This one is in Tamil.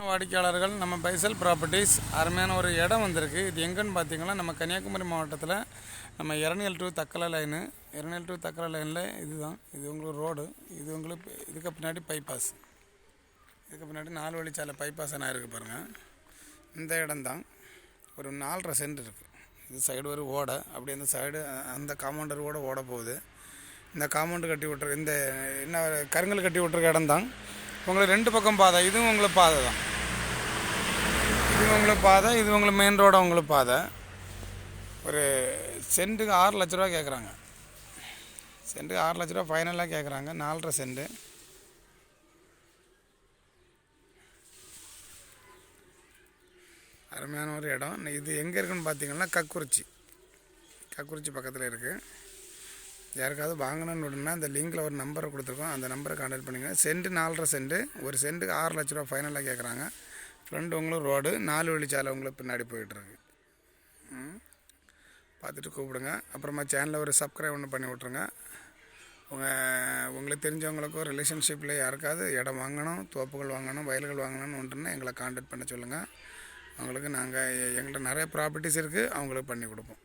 வாடிக்கையாளர்கள் நம்ம பைசல் ப்ராப்பர்ட்டிஸ் அருமையான ஒரு இடம் வந்திருக்கு. இது எங்கன்னு பார்த்தீங்கன்னா நம்ம கன்னியாகுமரி மாவட்டத்தில் நம்ம Eraniel to Thuckalay line. Eraniel to Thuckalay லைனில் இதுதான். இது உங்களுக்கு ரோடு. இது உங்களுக்கு இதுக்கு பின்னாடி பைபாஸ் இதுக்கு பின்னாடி நாலு வழிச்சாலை பைபாஸ் என்ன இருக்குது பாருங்கள் இந்த இடம்தான். ஒரு நாலரை சென்ட் இருக்குது இது சைடு ஒரு ஓடை. அப்படி அந்த சைடு அந்த காம்பவுண்டர் ஓட ஓட போகுது. இந்த காம்பவுண்டு கட்டி விட்ரு இந்த என்ன கருங்கல் கட்டி விட்டுருக்க இடம் தான் உங்களுக்கு ரெண்டு பக்கம் பாதை இதுவும் உங்களுக்கு பாதை தான். இது உங்களுக்கு பாதை இது உங்களுக்கு மெயின் ரோடு உங்களுக்கு பாதை. ஒரு சென்ட்டுக்கு ஆறு லட்ச ரூபா கேட்குறாங்க சென்ட்டுக்கு ஆறு லட்ச ரூபா ஃபைனலாக கேட்குறாங்க நாலரை சென்ட்டு அருமையான ஒரு இடம். இது எங்கே இருக்குன்னு பார்த்தீங்கன்னா கக்குறிச்சி. கக்குறிச்சி பக்கத்தில் இருக்குது யாருக்காவது வாங்கணும்னு விடணும்னா அந்த லிங்கில் ஒரு நம்பரை கொடுத்துருக்கோம். அந்த நம்பரை கான்டாக்ட் பண்ணுங்க சென்ட் நாலரை சென்ட் ஒரு சென்ட்டுக்கு ஆறு லட்ச ரூபா ஃபைனலாக கேட்குறாங்க ஃப்ரெண்டு உங்களும் ரோடு நாலு வழிச்சாலை உங்களுக்கு பின்னாடி போயிட்டுருக்கு பார்த்துட்டு கூப்பிடுங்க. அப்புறமா சேனலில் ஒரு சப்ஸ்கிரைப் ஒன்று பண்ணி விட்ருங்க உங்கள் உங்களுக்கு தெரிஞ்சவங்களுக்கும் ரிலேஷன்ஷிப்பில் யாருக்காவது இடம் வாங்கணும் தோப்புகள் வாங்கணும் வயல்கள் வாங்கணும்னு ஒன்றுன்னா எங்களை காண்டாக்ட் பண்ண சொல்லுங்கள் அவங்களுக்கு நாங்கள் எங்கள்கிட்ட நிறைய ப்ராப்பர்ட்டிஸ் இருக்குது அவங்களுக்கு பண்ணி கொடுப்போம்.